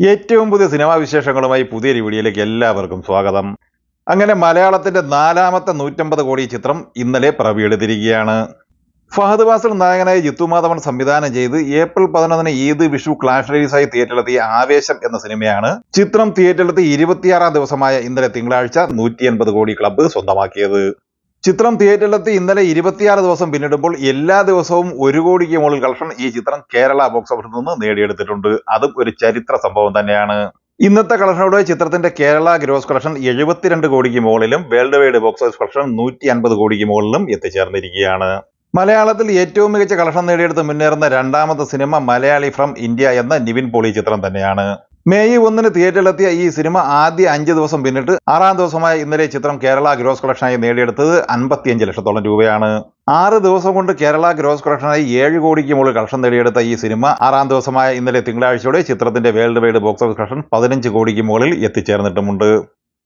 ഏറ്റവും പുതിയ സിനിമാ വിശേഷങ്ങളുമായി പുതിയ വീഡിയോയിലേക്ക് എല്ലാവർക്കും സ്വാഗതം. അങ്ങനെ മലയാളത്തിന്റെ നാലാമത്തെ നൂറ്റമ്പത് കോടി ചിത്രം ഇന്നലെ പിറവിയെടുത്തിരിക്കുകയാണ് ഫഹദ് വാസൽ നായകനായ ജിത്തു മാധവൻ സംവിധാനം ചെയ്ത് ഏപ്രിൽ പതിനൊന്നിന് ഈദ് വിഷു ക്ലാഷ് റിലീസായി തിയേറ്ററിലെത്തിയ ആവേശം എന്ന സിനിമയാണ് ചിത്രം തിയേറ്ററിലെത്തി ഇരുപത്തിയാറാം ദിവസമായ ഇന്നലെ തിങ്കളാഴ്ച നൂറ്റി എൺപത് കോടി ക്ലബ്ബ് സ്വന്തമാക്കിയത്. ചിത്രം തിയേറ്ററിലെത്തി ഇന്നലെ ഇരുപത്തിയാറ് ദിവസം പിന്നിടുമ്പോൾ എല്ലാ ദിവസവും ഒരു കോടിക്ക് മുകളിൽ കളക്ഷൻ ഈ ചിത്രം കേരള ബോക്സ് ഓഫീസിൽ നിന്ന് നേടിയെടുത്തിട്ടുണ്ട്. അതും ഒരു ചരിത്ര സംഭവം തന്നെയാണ്. ഇന്നത്തെ കളക്ഷനോടെ ചിത്രത്തിന്റെ കേരള ഗ്രോസ് കളക്ഷൻ എഴുപത്തിരണ്ട് കോടിക്ക് മുകളിലും world wide box office collection നൂറ്റി അൻപത് കോടിക്ക് മുകളിലും എത്തിച്ചേർന്നിരിക്കുകയാണ്. മലയാളത്തിൽ ഏറ്റവും മികച്ച കളക്ഷൻ നേടിയെടുത്ത് മുന്നേറുന്ന രണ്ടാമത്തെ സിനിമ മലയാളി ഫ്രം ഇന്ത്യ എന്ന നിവിൻ പോളി ചിത്രം തന്നെയാണ്. മെയ് ഒന്നിന് തിയേറ്ററിലെത്തിയ ഈ സിനിമ ആദ്യ അഞ്ച് ദിവസം പിന്നിട്ട് ആറാം ദിവസമായ ഇന്നലെ ചിത്രം കേരള ഗ്രോസ് കളക്ഷനായി നേടിയെടുത്തത് അൻപത്തിയഞ്ച് ലക്ഷത്തോളം രൂപയാണ്. ആറ് ദിവസം കൊണ്ട് കേരള ഗ്രോസ് കളക്ഷനായി ഏഴ് കോടിക്ക് മുകളിൽ കളക്ഷൻ നേടിയെടുത്ത ഈ സിനിമ ആറാം ദിവസമായ ഇന്നലെ തിങ്കളാഴ്ചയോടെ ചിത്രത്തിന്റെ world wide box office collection പതിനഞ്ച് കോടിക്ക് മുകളിൽ എത്തിച്ചേർന്നിട്ടുമുണ്ട്.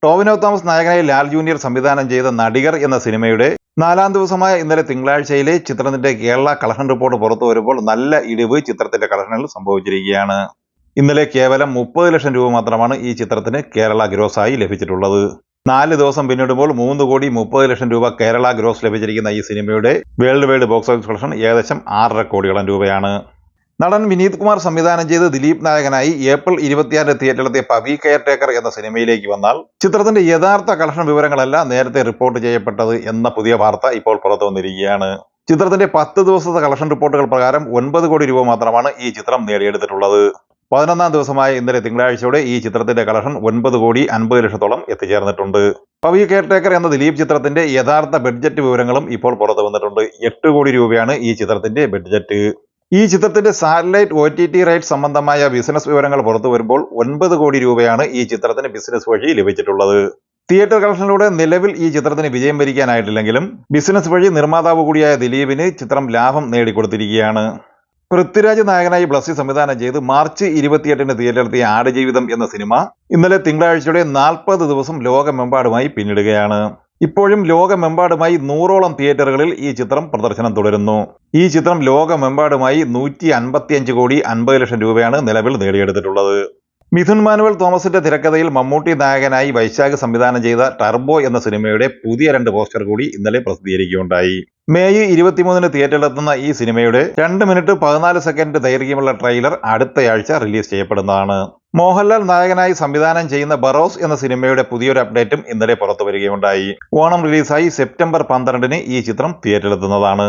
ടോവിനോ തോമസ് നായകനായി ലാൽ ജൂനിയർ സംവിധാനം ചെയ്ത നടികർ എന്ന സിനിമയുടെ നാലാം ദിവസമായ ഇന്നലെ തിങ്കളാഴ്ചയിലെ ചിത്രത്തിന്റെ കേരള കളക്ഷൻ റിപ്പോർട്ട് പുറത്തു വരുമ്പോൾ നല്ല ഇടിവ് ചിത്രത്തിന്റെ കളക്ഷനിൽ സംഭവിച്ചിരിക്കുകയാണ്. ഇന്നലെ കേവലം മുപ്പത് ലക്ഷം രൂപ മാത്രമാണ് ഈ ചിത്രത്തിന് കേരള ഗ്രോസായി ലഭിച്ചിട്ടുള്ളത്. നാല് ദിവസം പിന്നിടുമ്പോൾ മൂന്ന് കോടി മുപ്പത് ലക്ഷം രൂപ കേരള ഗ്രോസ് ലഭിച്ചിരിക്കുന്ന ഈ സിനിമയുടെ world wide box office collection ഏകദേശം ആറര കോടിയോളം രൂപയാണ്. നടൻ വിനീത് കുമാർ സംവിധാനം ചെയ്ത് ദിലീപ് നായകനായി ഏപ്രിൽ ഇരുപത്തിയാറിന് തിയേറ്ററിലെത്തിയ പവി കെയർ ടേക്കർ എന്ന സിനിമയിലേക്ക് വന്നാൽ ചിത്രത്തിന്റെ യഥാർത്ഥ കളക്ഷൻ വിവരങ്ങളല്ല നേരത്തെ റിപ്പോർട്ട് ചെയ്യപ്പെട്ടത് എന്ന പുതിയ വാർത്ത ഇപ്പോൾ പുറത്തു വന്നിരിക്കുകയാണ്. ചിത്രത്തിന്റെ പത്ത് ദിവസത്തെ കളക്ഷൻ റിപ്പോർട്ടുകൾ പ്രകാരം ഒൻപത് കോടി രൂപ മാത്രമാണ് ഈ ചിത്രം നേടിയെടുത്തിട്ടുള്ളത്. പതിനൊന്നാം ദിവസമായ ഇന്നലെ തിങ്കളാഴ്ചയോടെ ഈ ചിത്രത്തിന്റെ കളക്ഷൻ ഒൻപത് കോടി അൻപത് ലക്ഷത്തോളം എത്തിച്ചേർന്നിട്ടുണ്ട്. പവി കെയർടേക്കർ എന്ന ദിലീപ് ചിത്രത്തിന്റെ യഥാർത്ഥ ബഡ്ജറ്റ് വിവരങ്ങളും ഇപ്പോൾ പുറത്തു വന്നിട്ടുണ്ട്. എട്ട് കോടി രൂപയാണ് ഈ ചിത്രത്തിന്റെ ബഡ്ജറ്റ്. ഈ ചിത്രത്തിന്റെ satellite O T T right സംബന്ധമായ ബിസിനസ് വിവരങ്ങൾ പുറത്തു വരുമ്പോൾ ഒൻപത് കോടി രൂപയാണ് ഈ ചിത്രത്തിന് ബിസിനസ് വഴി ലഭിച്ചിട്ടുള്ളത്. തിയേറ്റർ കളക്ഷനിലൂടെ നിലവിൽ ഈ ചിത്രത്തിന് വിജയം വരിക്കാനായിട്ടില്ലെങ്കിലും ബിസിനസ് വഴി നിർമ്മാതാവ് കൂടിയായ ദിലീപിന് ചിത്രം ലാഭം നേടിക്കൊടുത്തിരിക്കുകയാണ്. പൃഥ്വിരാജ് നായകനായി ബ്ലസ്സി സംവിധാനം ചെയ്ത് മാർച്ച് ഇരുപത്തിയെട്ടിന് തിയേറ്ററിലെത്തിയ ആടുജീവിതം എന്ന സിനിമ. ഇന്നലെ തിങ്കളാഴ്ചയുടെ നാൽപ്പത് ദിവസം ലോകമെമ്പാടുമായി പിന്നിടുകയാണ്. ഇപ്പോഴും ലോകമെമ്പാടുമായി നൂറോളം തിയേറ്ററുകളിൽ ഈ ചിത്രം പ്രദർശനം തുടരുന്നു. ഈ ചിത്രം ലോകമെമ്പാടുമായി നൂറ്റി അൻപത്തിയഞ്ച് കോടി അൻപത് ലക്ഷം രൂപയാണ് നിലവിൽ നേടിയെടുത്തിട്ടുള്ളത്. മിഥുൻ മാനുവൽ തോമസിന്റെ തിരക്കഥയിൽ മമ്മൂട്ടി നായകനായി വൈശാഖ് സംവിധാനം ചെയ്ത ടർബോ എന്ന സിനിമയുടെ പുതിയ രണ്ട് പോസ്റ്റർ കൂടി ഇന്നലെ പ്രസിദ്ധീകരിക്കുകയുണ്ടായി. മെയ് ഇരുപത്തിമൂന്നിന് തിയേറ്ററിലെത്തുന്ന ഈ സിനിമയുടെ രണ്ട് മിനിറ്റ് പതിനാല് സെക്കൻഡ് ദൈർഘ്യമുള്ള ട്രെയിലർ അടുത്തയാഴ്ച റിലീസ് ചെയ്യപ്പെടുന്നതാണ്. മോഹൻലാൽ നായകനായി സംവിധാനം ചെയ്യുന്ന ബറോസ് എന്ന സിനിമയുടെ പുതിയൊരു അപ്ഡേറ്റും ഇന്നലെ പുറത്തു വരികയുണ്ടായി ഓണം റിലീസായി സെപ്റ്റംബർ പന്ത്രണ്ടിന് ഈ ചിത്രം തിയേറ്ററിലെത്തുന്നതാണ്